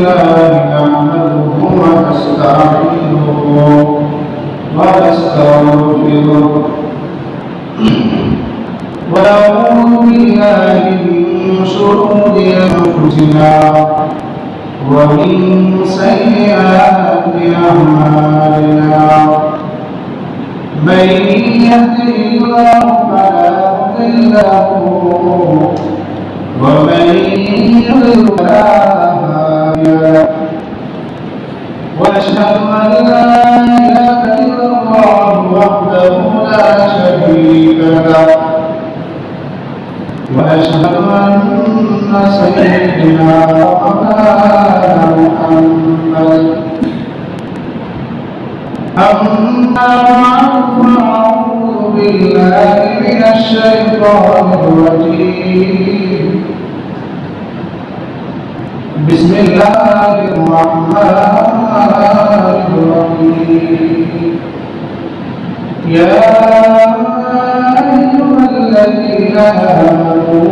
لله نحمده ونستعينه ونستغفره ونعوذ من شرور الله له واشهد ان سيدنا ومولانا محمد أما بعد بالله من الشيطان الرجيم. بسم الله الرحمن الرحيم. يا الذين آمنوا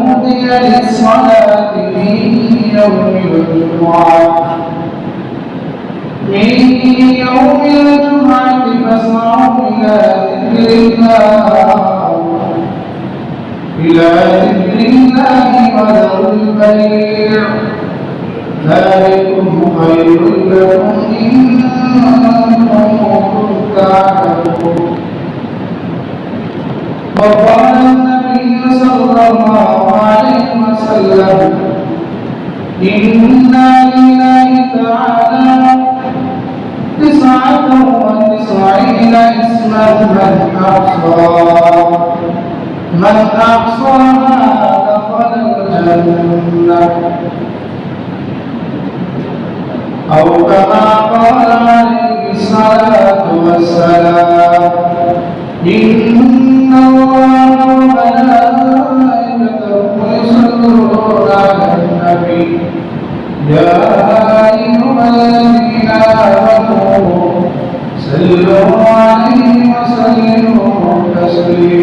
نودي للصلاة من يوم الجمعة من يوم الجمعة فاسعوا إلى ذكر الله إلى ذكر الله وذروا البيع ذلكم الله عليه وسلم. إنا لله تعالى تسعة وتسعين اسما من أحصى من أحصاها دخل الجنة أو كما قال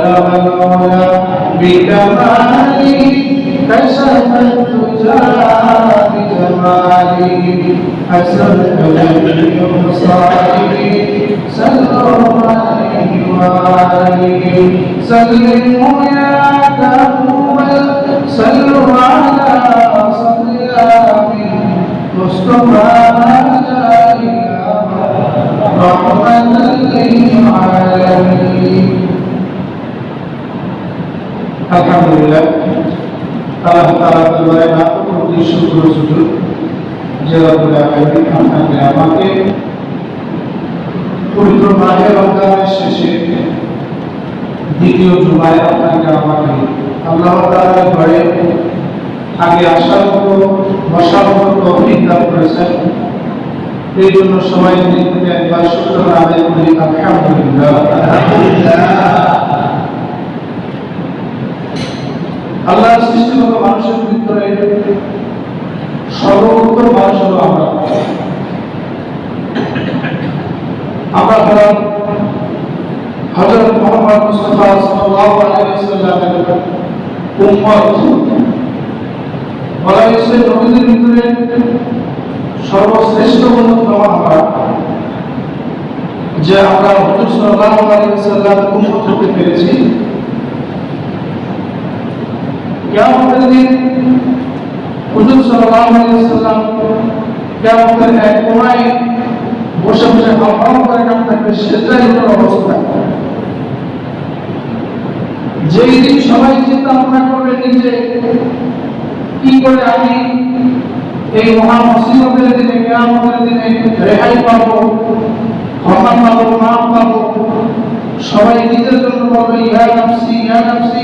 بلغ العلا بكماله كشف الدجى بجماله حسنت بالمصائب صلوا عليه وآله سلموا يا تقبل صلوا على صل الآمين مصطفى তাআলা লাখো কোটি শুকর সুজুদ যে আপনাকে আমাকে পবিত্র মাহে রমজানের শেষে দ্বিতীয় জুমায় আপনাকে আমাকে আল্লাহ তাআলার ঘরে আগে আসার মতো, বসার মতো তৌফিক করেছেন। এই জন্য সবাই একবার শুক্র আদায় করি। আলহামদুলিল্লাহ। আল্লাহ সৃষ্টিগত মানুষের ভিতরে সর্বোত্তম মানুষ হলো আমরা। আমরা হলাম হযরত মুহাম্মদ মুস্তাফা সাল্লাল্লাহু আলাইহি উম্মত। বলা হয়েছে, নবীদের ভিতরে সর্বশ্রেষ্ঠ অনুত্তম আমরা। যে আমরা হুজুর সাল্লাল্লাহু আলাইহি ওয়াসাল্লামের উম্মত হতে পেরেছি। কিয়ামতের দিন হুজুর সাল্লাল্লাহু আলাইহি ওয়াসাল্লাম কিয়ামতের এক কোণায় বসে বসে হাওয়া করে থাকবে সেটাই হলো অবস্থা। যেই দিন সবাই চিন্তা ভাবনা করবে নিজে কি করে আমি এই মহা মুসিবতের দিনে, কিয়ামতের দিনে রেহাই পাবো, ক্ষমা পাবো, মাফ পাবো, সবাই নিজের জন্য বলবে, ইয়া নাফসি ইয়া নাফসি।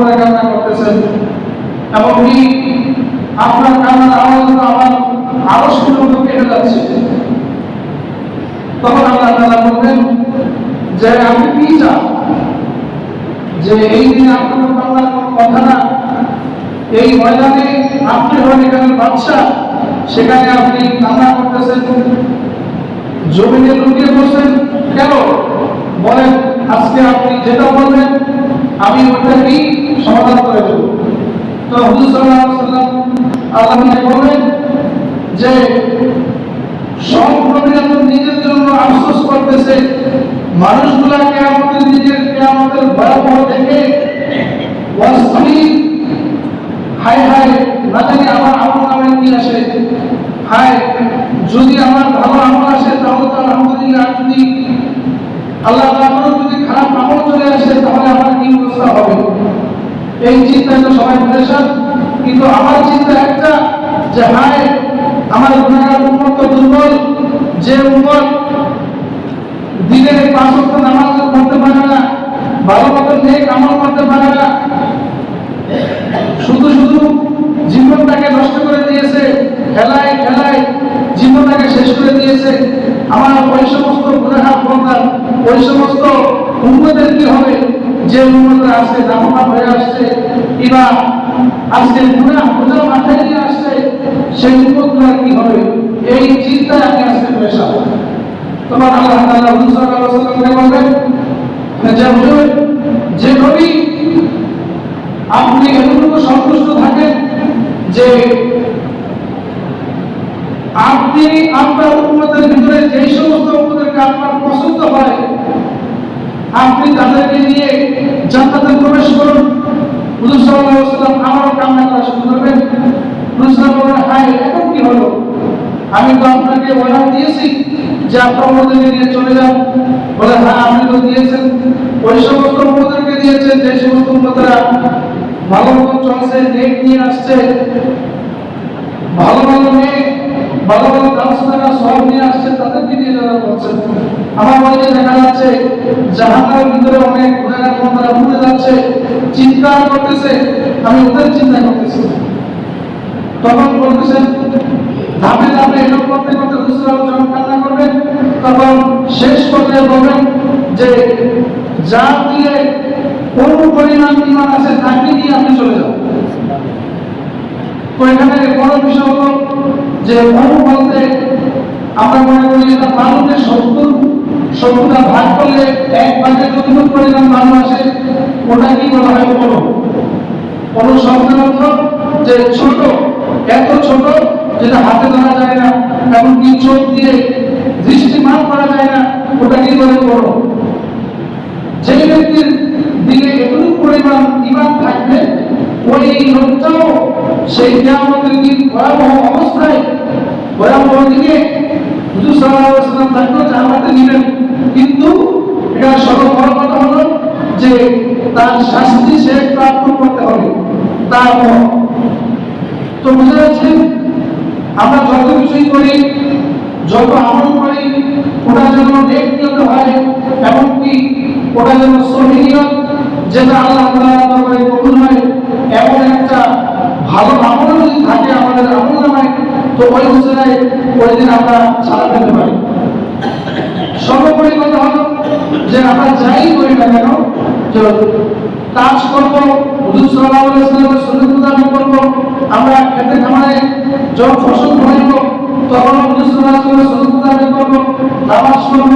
এমনকি আপনার কান্নার আওয়াজ আমার আরও কেটে যাচ্ছে। তখন আল্লাহ তাআলা বলবেন যে আপনি কি চান যে এই দিনে আপনার কোনো কথা না। এই ময়দানে আপনি হন এখানে বাদশা সেখানে আপনি কান্না করতেছেন। জমিনে লুকিয়ে বসেন কেন? বলেন, আজকে আপনি যেটা বলবেন, আমি ওটাকেই সমাধান করে দেব। তো হুজুর সাল্লাল্লাহু আলাইহি ওয়াসাল্লাম আল্লাহকে বললেন যে সম্প্রদায় নিজের জন্য আফসোস করতেছে। মানুষগুলাকে আমাদের নিজের আমাদের ভয়াবহ দেখে ওয়াসফি হায় হায় না জানি আমার আমল নামে কি আসে হায় যদি আমার ভালো আমল আসে তাহলে তো আলহামদুলিল্লাহ আর যদি আল্লাহ তাআলা যদি খারাপ আমল চলে আসে তাহলে আমার কি অবস্থা হবে তো সবাই পরেশান কিন্তু আমার চিন্তা একটা যে, হায়, আমার গুণাগার উন্মত দুর্বল, যে উন্মত দিনের পাঁচ ওয়াক্ত নামাজ পড়তে পারে না, ভালো মতো নেক আমল করতে পারে না, শুধু শুধু জীবনটাকে নষ্ট করে দিয়েছে, খেলায় খেলায় জীবনটাকে শেষ করে দিয়েছে। আমার ওই সমস্ত গুণাহার বন্ধার ওই সমস্ত উন্মতের কি হবে? যে উন্মতরা আজকে দামনা হয়ে আসছে। কিংবা আজকে গুণা বোঝা মাথায় নিয়ে আসছে, সেই উন্মতগুলার কি হবে? এই চিন্তায় আমি আজকে পেশা তোমার আল্লাহ তাআলা হুজুর সাল্লাল্লাহু বলবেন যে হুজুর যে নবী আপনি এতটুকু সন্তুষ্ট থাকেন যে আপনি আপনার উন্মতের ভিতরে যে সমস্ত উন্মতদেরকে আপনার পছন্দ হয়, আপনি তাদেরকে নিয়ে জান্নাতে প্রবেশ করুন। আমি তো আপনাকে অর্ডার দিয়েছি যে আপনার নিয়ে চলে যান। বলে হ্যাঁ আপনি তো দিয়েছেন। ওই সমস্ত উন্মতদেরকে দিয়েছেন, যে সমস্ত উন্মতরা ভালো মতো চলছে, নেট নিয়ে আসছে। ভালো ভালো মেয়ে ভালো ভালো কাজ টাকা সব নিয়ে আসছে, তাদেরকে নিয়ে যারা বলছেন আমার বাড়িতে দেখা যাচ্ছে, জাহান্নামের ভিতরে অনেক গুণাগার বন্ধারা ভুলে যাচ্ছে, চিন্তা করতেছে। আমি ওদের চিন্তা করতেছি। তখন বলতেছেন, ধাপে ধাপে এরকম করতে করতে হুসুরাল যখন কান্না করবেন তখন শেষ পর্যায়ে বলবেন যে যা দিয়ে কোন পরিমাণ ইমান আছে, তাকে নিয়ে আপনি চলে যান। তো এখানে বড় বিষয় হলো যে অনু বলতে আমরা মনে করি এটা মানুষের সত্তর, সত্তরটা ভাগ করলে এক ভাগে যতটুকু পরিমাণ মানুষ আসে কি বলা হয় অনু অনু শব্দের অর্থ যে ছোট, এত ছোট যেটা হাতে ধরা যায় না এমনকি চোখ দিয়ে দৃষ্টিমান করা যায় না, ওটা কি বলে বড় যেই ব্যক্তির দিকে এতটুকু পরিমাণ ইমান থাকবে ওই লোকটাও সেই কিয়ামতের দিন ভয়াবহ অবস্থায় ভয়াবহ দিকে হুজুর নেবেন কিন্তু এটা সর্ব বড় কথা হলো যে তার শাস্তি সে প্রাপ্ত করতে হবে। তারপর তো বুঝা যাচ্ছে আমরা যত কিছুই করি, যত আমল করি, ওটা যেন নেক নিয়ত হয়, এমনকি ওটা যেন সহি নিয়ত, যেটা আল্লাহ কবুল হয় এমন একটা ভালো আমল যদি থাকে আমাদের আমল নামায় তো ওই উসিলায় ওই দিন আমরা ছাড়া পেতে পারি। সর্বোপরি কথা হলো যে আমরা যাই করি না কেন কাজ করব, হুজুর সাল্লাল্লাহু আলাইহি ওয়াসাল্লামের সুন্নাত মোতাবেক করব, আমরা খেতে খামারে যখন ফসল ফলাইব, তখন হুজুর সাল্লাল্লাহু আলাইহি ওয়াসাল্লামের সুন্নাত মোতাবেক করব, নামাজ পড়ব,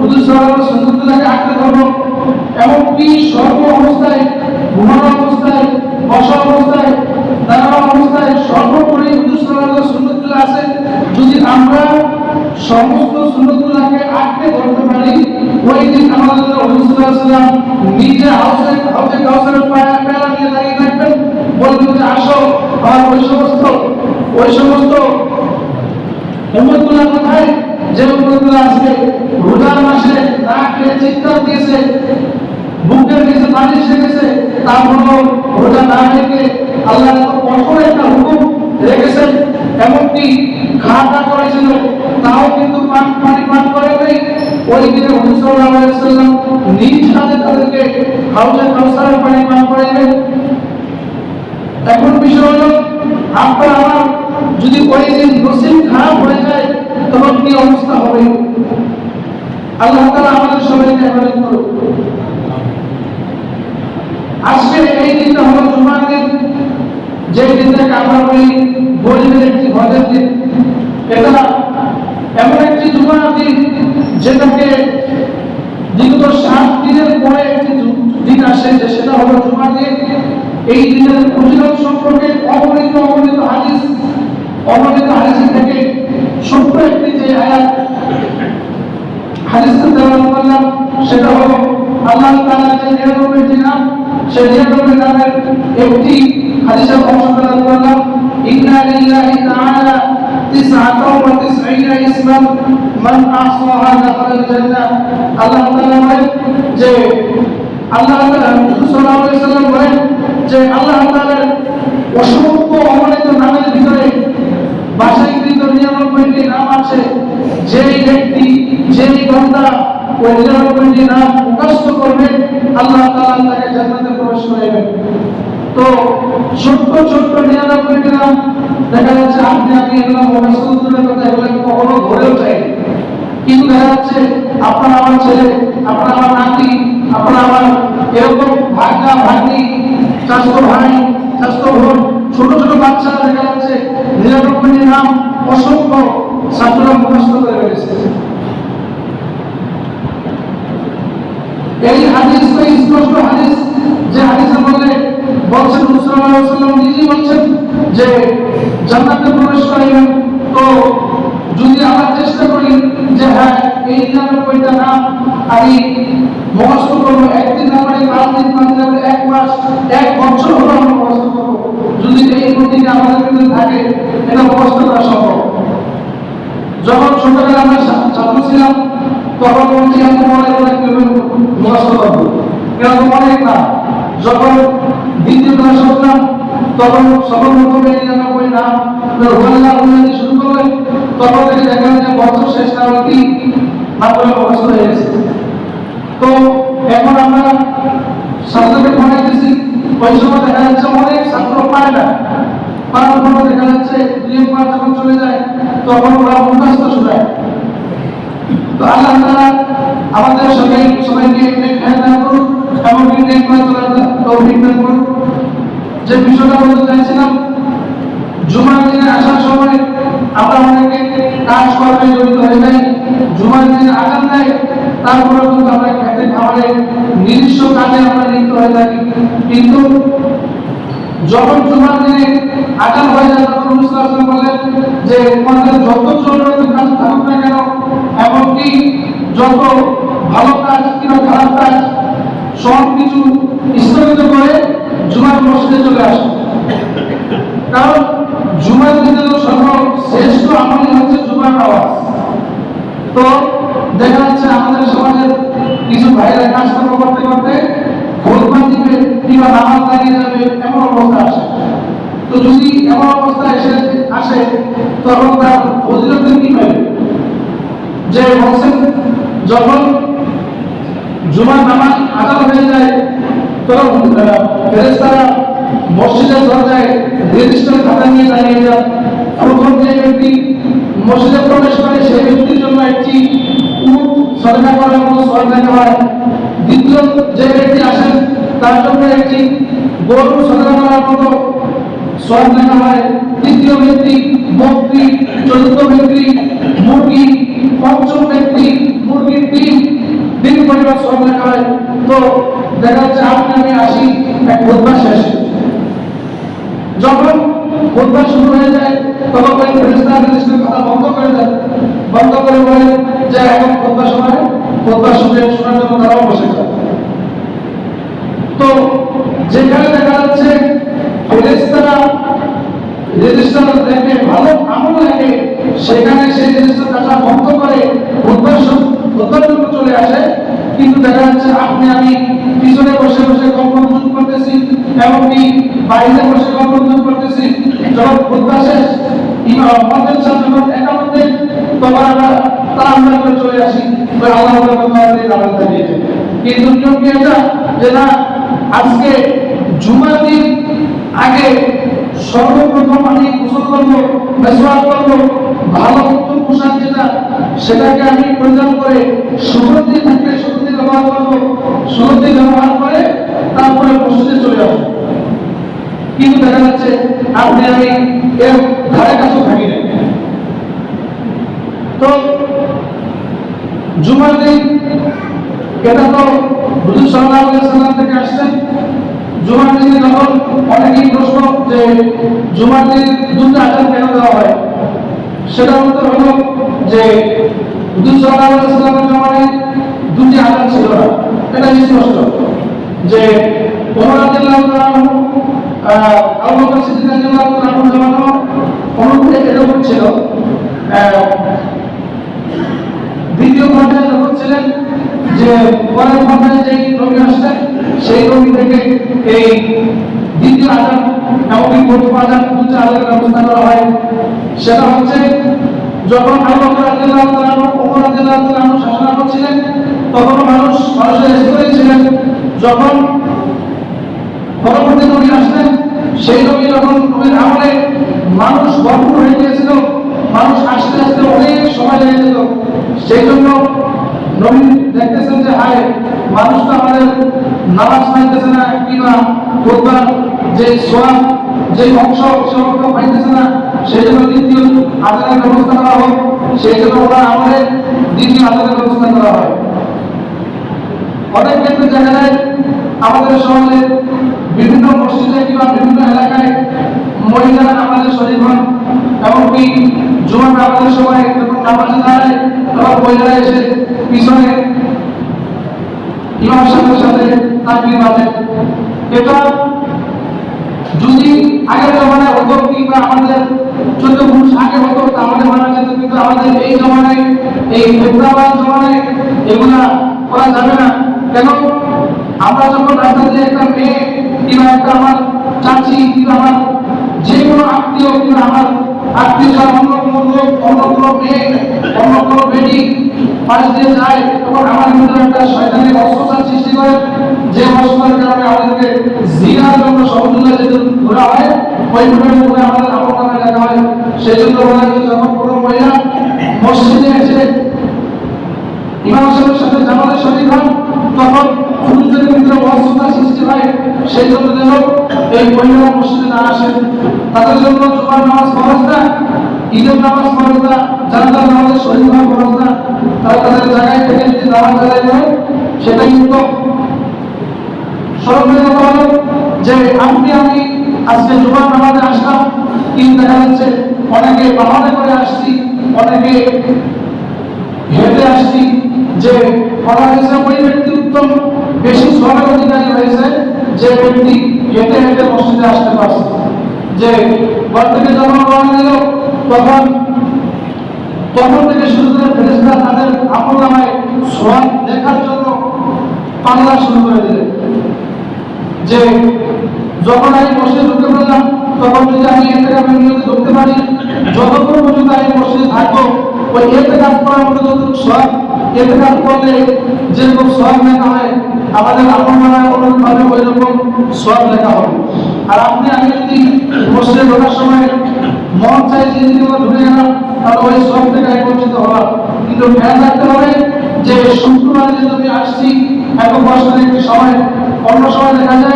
হুজুর আলাইহি ওয়াসাল্লামের আঁকড়ে ধরবো এমনকি সর্ব অবস্থায়, ঘুমানো অবস্থায় বসা অবস্থায় দাঁড়া অবস্থায় সর্বোপরি হিন্দুস্তানের সুন্নতগুলো আছে। যদি আমরা সমস্ত সুন্নতগুলাকে আটকে ধরতে পারি, ওই দিন আমাদের রসুলাম নিজে হাউসে হাউসে কাউসের পেলা নিয়ে দাঁড়িয়ে থাকবেন। বলবেন যে, আসো আর ওই সমস্ত ওই সমস্ত উন্মতগুলা কোথায়? যে উন্মতগুলো আজকে রোজার মাসে না খেয়ে চিৎকার দিয়েছে বুকের নিচে পানি এসে গেছে তারপরও রোজা না রেখে আল্লাহ এত কঠোর একটা হুকুম রেখেছেন। এমনকি খাওয়া করেছিল, তাও কিন্তু পান পানি পান করে নেই। ওই দিনে সাল্লাল্লাহু নিজ হাতে তাদেরকে হাউজে কাউসারের পানি পান করাইলেন। এখন বিষয় হলো, আপনার আমার যদি ওই দিন নসিব খারাপ হয়ে যায়, তখন কি অবস্থা হবে? আল্লাহ তাআলা আমাদের সবাইকে হেফাজত করুন আজকে এই দিনটা হলো জুমার দিন। যে দিনটাকে আমরা বলি গরিবের একটি হজের দিন। এটা এমন একটি জুমার দিন যেটাকে বিগত সাত দিনের পরে একটি দিন আসে যে সেটা হলো জুমার দিন। এই দিনের ফজিলত সম্পর্কে অগণিত অগণিত হাদিস অগণিত হাদিস থেকে ছোট্ট একটি যে আয়াত হাদিসে তেলাওয়াত করলাম, সেটা হলো, আল্লাহ তাআলা যে নিরানব্বইটি নাম সেই নিরানব্বই নামের একটি হাদিসের অংশ তেলাওয়াত করলাম ইন্না লিল্লাহি তাআলা ওয়া তিসঈনা ইসমান মান আহসাহা দাখালাল জান্নাহ। আল্লাহ তাআলা বলেন যে, আল্লাহ তাআলা সাল্লাল্লাহু আলাইহি সাল্লাম বলেন যে, আল্লাহ তাআলার অসংখ্য অগণিত নামের ভিতরে বাসাইকৃত নিরানব্বইটি নাম আছে। যেই ব্যক্তি, যেই বান্দা ওই নিরানব্বইটি নাম মুখস্থ করবে আল্লাহ তাআলা তাকে জান্নাতে প্রবেশ করাইবেন। তো ছোট্ট ছোট্ট দেখা যাচ্ছে আপনি এগুলো কখনো কিন্তু দেখা যাচ্ছে আপনার আমার ছেলে, আপনার আমার নাতি, আপনার আমার এরকম ভাগনা ভাই বোন ছোট ছোট বাচ্চারা দেখা যাচ্ছে নিরানব্বইটি নাম অসংখ্য ছাত্ররা মুখস্থ করে ফেলেছে। এই হাদিস তো স্পষ্ট হাদিস যে হাদিসের মধ্যে বলছেন মুসলমান নিজেই বলছেন যে জান্নাতে প্রবেশ করাইবেন তো যদি আমরা চেষ্টা করি যে হ্যাঁ এই নিরানব্বইটা নাম আমি মুখস্থ করব, একদিন না পারি, পাঁচ দিন, পাঁচ এক মাস, এক বছর হলো আমরা মুখস্থ করব। যদি এই প্রতিজ্ঞা আমাদের ভিতরে থাকে, এটা মুখস্থ করা সম্ভব। যখন ছোটবেলা আমরা ছাত্র ছিলাম, তখন বলছি কীভাবে মুখস্থ করব। এরকম অনেক না, যখন দ্বিতীয় ক্লাস উঠলাম তখন সর্বপ্রথম এই নিরানব্বই নাম রোহাল্লা শুরু করলেন তখন থেকে দেখা যায়, বছর শেষ না হলে কি নামগুলো মুখস্থ হয়ে গেছে। তো এখন আমরা ছাত্রকে পড়াইতেছি ওই সময় দেখা যাচ্ছে অনেক ছাত্র পারে না। পারার পর দেখা যাচ্ছে, দুই এক যখন চলে যায়, তখন ওরা মুখস্থ শোনায়। তো আল্লাহ তাআলা আমাদের সবাই সবাইকে করুন, এমনকি নেক করুন। যে বিষয়টা বলতে চাইছিলাম, জুমার দিনে আসার সময় আমরা অনেকে কাজ কর্মে জড়িত হয়ে যাই, জুমার দিনে আজান দেয় তারপরে কিন্তু আমরা খেতে নির্দিষ্ট কাজে আমরা লিপ্ত হয়ে থাকি। কিন্তু যখন জুমার দিনে আজান হয়ে যায় বলেন যে, তোমাদের যত জরুরি কাজ থাকুক না কেন এমনকি যত ভালো কাজ কিংবা খারাপ কাজ সব কিছু স্থগিত করে জুমার মসজিদে চলে আসে। কারণ জুমার দিনে তো সর্বশ্রেষ্ঠ আমলই হচ্ছে জুমার আওয়াজ। তো দেখা যাচ্ছে আমাদের সমাজের কিছু ভাইরা কাজকর্ম করতে করতে ভোটমান দিবে কিংবা নামাজ দাঁড়িয়ে যাবে, এমন অবস্থা আসে। তো যদি এমন অবস্থা এসে আসে, তখন তার ফজিলতের কি পাবে যে বলছেন যখন জুমার নামাজ আদান হয়ে যায়, তখন ফেরেস্তারা মসজিদের দরজায় রেজিস্টার খাতা নিয়ে দাঁড়িয়ে যান প্রথম যে ব্যক্তি মসজিদে প্রবেশ করে, সেই ব্যক্তির জন্য একটি উট সরকার করার মতো সরকার হয়। দ্বিতীয় যে ব্যক্তি আসেন, তার জন্য একটি গরু সরকার করার মতো দেখা হয়। তৃতীয় ব্যক্তি চতুর্থ ব্যক্তি, মুরগি পঞ্চম ব্যক্তি, মুরগির ডিম ডিম পরিবার দেখা হয় তো দেখা যাচ্ছে আপনি আমি আসি, এক খোদবা শেষ। যখন খোদবা শুরু হয়ে যায়, তখন ওই ফেরেস্তা রেজিস্টার কথা বন্ধ করে দেয় বন্ধ করে বলে যে, এখন খোদবা সময় খোদবা শুনে শোনার জন্য তারাও বসে যায়। তো যেখানে দেখা যাচ্ছে ফেরেস্তারা জিনিসটা দেখে ভালো আমল লাগে সেখানে সেই জিনিসটা কাটা বন্ধ করে উদ্দেশ্য চলে আসে। কিন্তু দেখা যাচ্ছে আপনি, আমি পিছনে বসে বসে কম্পন করতেছি, এমনকি বাইরে বসে কম্পন করতেছি। যখন খুদ্া শেষ চলে আসি এটা আজকে দিন আগে সর্বপ্রথম আমি গোসল করব করব ভালো উত্তম পোশাক যেটা, সেটাকে আমি পরিধান করে সুগন্ধি থাকলে সুগন্ধি ব্যবহার করব। সুগন্ধি ব্যবহার করে তারপরে মসজিদে চলে আসব কিন্তু দেখা যাচ্ছে আপনি আমি এর ধারে কাছেও থাকি না। তো জুমার দিন, এটা তো হুজুর আলাইহি সাল্লাম থেকে আসছেন জুমার দিনে যখন অনেকেই প্রশ্ন যে, জুমার দিন দুটো আজান কেন দেওয়া হয়? সেটা উত্তর হলো যে আলাইহি সাল্লামের জমানায় দুটি আজান ছিল না এটা স্পষ্ট। যে ওমর রাদিয়াল্লাহু আহ, আবু বকর সিদ্দিক রাদিয়াল্লাহু জমানো অনুকূলে এরকম ছিল দ্বিতীয় পর্যায়ে যখন ছিলেন, যে পরের পর্যায়ে যেই রোগী আসছেন সেই রোগী থেকে এই দ্বিতীয় আজান এমনকি প্রথম আজান, দুটো আজানের ব্যবস্থা করা হয়। সেটা হচ্ছে, যখন শাসন করছিলেন তখন মানুষ মানুষের ছিলেন যখন পরবর্তী নবী আসলেন, সেই নবী যখন নবীর আমলে মানুষ ভরপুর হয়ে গিয়েছিল, মানুষ আসতে আসতে অনেক সময় লেগে যেত। সেই জন্য নবী দেখতেছেন যে, হায়, মানুষ তো আমাদের নামাজ পাইতেছে না, কিংবা খোদবার যে সোয়াব, যে অংশ সে অংশ পাইতেছে না। সেই জন্য দ্বিতীয় আদানের ব্যবস্থা সেই জন্য আমলে দ্বিতীয় আদানের ব্যবস্থা করা হয়। অনেক ক্ষেত্রে যায় আমাদের সমাজে বিভিন্ন মসজিদে কিংবা বিভিন্ন এলাকায় মহিলারা আমাদের শরীর হন, এমনকি জুমার নামাজের সময় যখন নামাজে দাঁড়ায়, তখন মহিলারা এসে পিছনে ইমাম সাহেবের সাথে তাকবির বাজে এটা যদি আগের জমানায় হতো কিংবা আমাদের চোদ্দ পুরুষ আগে হতো তাহলে মানা যেত, কিন্তু আমাদের এই জমানায়, এই ফেব্রুয়ারি জমানায় এগুলা করা যাবে না। কেন? আমরা যখন রাস্তা দিয়ে একটা মেয়ে, কিংবা একটা আমার চাচি, কিংবা আমার যে কোনো আত্মীয়, কিংবা আমার আত্মীয় অন্য কোনো লোক, অন্য কোনো মেয়ে, অন্য কোনো বেটি পাশ দিয়ে যায়, তখন আমার ভিতরে একটা শয়তানের অস্বস্থার সৃষ্টি করে। যে অস্বস্থার কারণে আমাদেরকে জিনার জন্য সমতুল্য যেতে ঘোরা হয়, ওই ঘোরার মধ্যে আমাদের নামে লেখা হয়। সেই জন্য বলা যখন কোনো মহিলা মসজিদে এসে ইমাম সাহেবের সাথে জামাতের শরীর হন, তখন পুরুষদের ভিতরে অস্বস্থার সৃষ্টি হয়, সেই জন্য যেন এই মহিলা মসজিদে না আসেন। তাদের জন্য জুমার নামাজ ফরজ না, ঈদের নামাজ ফরজ না, জানাজার নামাজের শরীর হওয়া ফরজ না। তারা তাদের জায়গায় থেকে যদি নামাজ আদায় করে, সেটাই উত্তম। কথা হলো যে আমি আজকে জুমার নামাজে আসলাম, কিন্তু দেখা যাচ্ছে অনেকে বাহনে করে আসছি, অনেকে হেঁটে আসছি যে বলা হয়েছে ওই ব্যক্তি উত্তম, বেশি সবের অধিকারী হয়েছে যে ব্যক্তি হেঁটে হেঁটে মসজিদে আসতে পারছে যে ঘর থেকে যখন রওনা দিল, তখন তখন থেকে শুরু করে ফেরেস্তা তাদের আপন নামায় লেখার জন্য পাল্লা শুরু করে দিলেন। যে যখন আমি মসজিদে ঢুকতে পারলাম তখন যদি আমি এতে আমি নিয়মিত ঢুকতে পারি, যতক্ষণ পর্যন্ত আমি মসজিদে থাকব, ওই এতে কাজ করার মতো যতটুকু সব এতে কাজ করলে যেরকম সব লেখা হয়, আমাদের আপন মানায় অনুরূপভাবে ওই রকম সব লেখা হবে। আর আপনি আমি যদি মসজিদে ঢোকার সময় মন চাই যে জিনিসগুলো ঢুকে গেলাম, তাহলে ওই সব থেকে বঞ্চিত হলাম কিন্তু খেয়াল রাখতে হবে যে শুক্রবারে যে আমি আসছি, এত বছরের একটি সময়, অন্য সময় দেখা যায়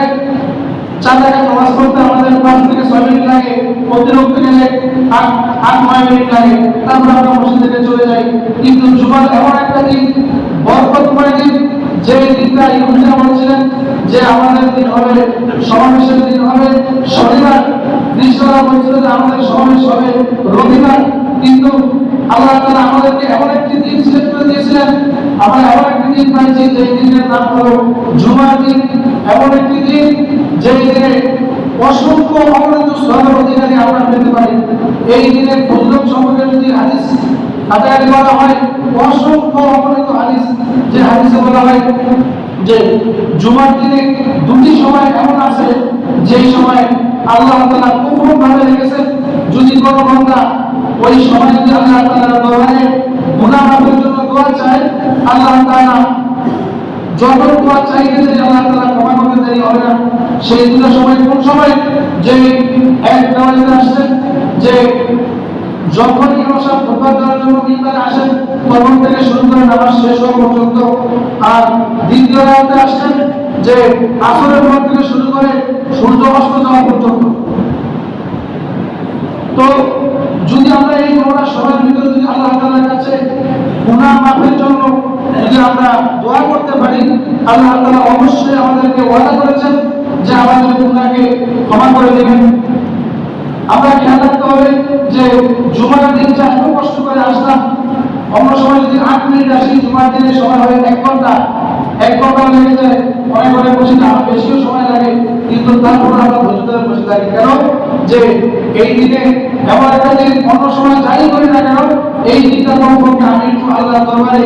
চার নামাজ পড়তে আমাদের পাঁচ থেকে ছয় মিনিট লাগে অতিরিক্ত গেলে আট নয় মিনিট লাগে, তারপর আমরা মসজিদ চলে যাই। কিন্তু জুমার এমন একটা দিন বরকতময় দিন, যে দিনটা ইহুদিরা বলছিলেন যে আমাদের দিন হবে, সমাবেশের দিন হবে, শনিবার। কৃষ্ণরা বলছিল যে আমাদের সমাবেশ হবে রবিবার। কিন্তু আল্লাহ তাআলা আমাদেরকে এমন একটি দিন সিলেক্ট করে দিয়েছিলেন। আমরা এমন একটি দিন পাইছি যে দিনের নাম হলো জুমার দিন। এমন একটি দিন যে দিনে অসংখ্য অগণিত সবের অধিকারী আমরা পেতে পারি। এই দিনে ফজলক সম্পর্কে যদি হাদিস হাজারি বলা হয়, অসংখ্য অগণিত হাদিস যে হাদিসে বলা হয় যে জুমার দিনে দুটি সময় এমন আছে, যেই সময় আল্লাহ তাআলা কুফর ভাবে রেখেছেন। যদি কোনো বান্দা ওই সময় যদি আল্লাহ দরবারে গুনাহ মাফের জন্য দোয়া চায়, আল্লাহ তাআলা যখন দোয়া চাইবে যে আল্লাহ তাআলা ক্ষমা করতে দেরি হবে না। সেই দুটো সময় কোন সময়? যে এক নামাজে আসছেন যে যখন ইমাম সাহেব খুতবা দেওয়ার জন্য মিম্বারে আসেন, তখন থেকে শুরু করে নামাজ শেষ হওয়া পর্যন্ত। আর দ্বিতীয় রাতে আসছেন যে আসরের পর থেকে শুরু করে সূর্য অস্ত যাওয়া পর্যন্ত। তো যদি আমরা এই করোনা সময়ের ভিতরে যদি আল্লাহ তাআলার কাছে গুনাহ মাফের জন্য যদি আমরা দোয়া করতে পারি, আল্লাহ তাআলা অবশ্যই আমাদেরকে ওয়াদা করেছেন যে আমাদের গুনাহকে ক্ষমা করে দেবেন। আমরা খেয়াল রাখতে হবে যে জুমার দিন যে এত কষ্ট করে আসলাম, অন্য সময় যদি আট মিনিট আসি, জুমার দিনে সময় হয় এক ঘণ্টা এক ঘণ্টা লেগে যায়, অনেক অনেক বসে না বেশিও সময় লাগে, কিন্তু তারপর আমরা ধৈর্য ধরে বসে থাকি। কেন? যে এই দিনে এমন একটা দিন অন্য সময় যাই করি না কেন? এই দিনটা সম্পর্কে আমি একটু আল্লাহ দরবারে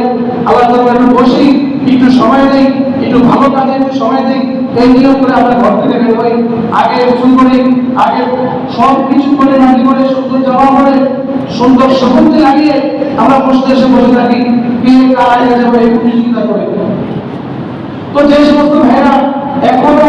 আল্লাহ দরবারে বসি, একটু সময় দেই একটু ভালো কাজে একটু সময় দেই এই নিয়ম করে আমরা ঘর থেকে বের হই। আগে উঁচু করে, আগে সব কিছু করে নাকি করে, সুন্দর জামা পরে সুন্দর সুগন্ধি লাগিয়ে আমরা বসতে এসে বসে থাকি। কে কারা যাবে এই প্রতিযোগিতা করে? তো যে সমস্ত ভাইরা এখনও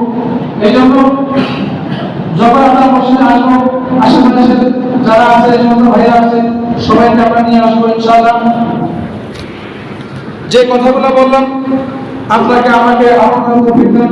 এই জন্য যখন আমরা মসজিদে আসব আশেপাশে যারা আছে এই সমস্ত ভাইরা আছে, সবাইকে আমরা নিয়ে আসব ইনশাআল্লাহ। যে কথাগুলো বললাম, আপনাকে, আমাকে আপনার বিজ্ঞান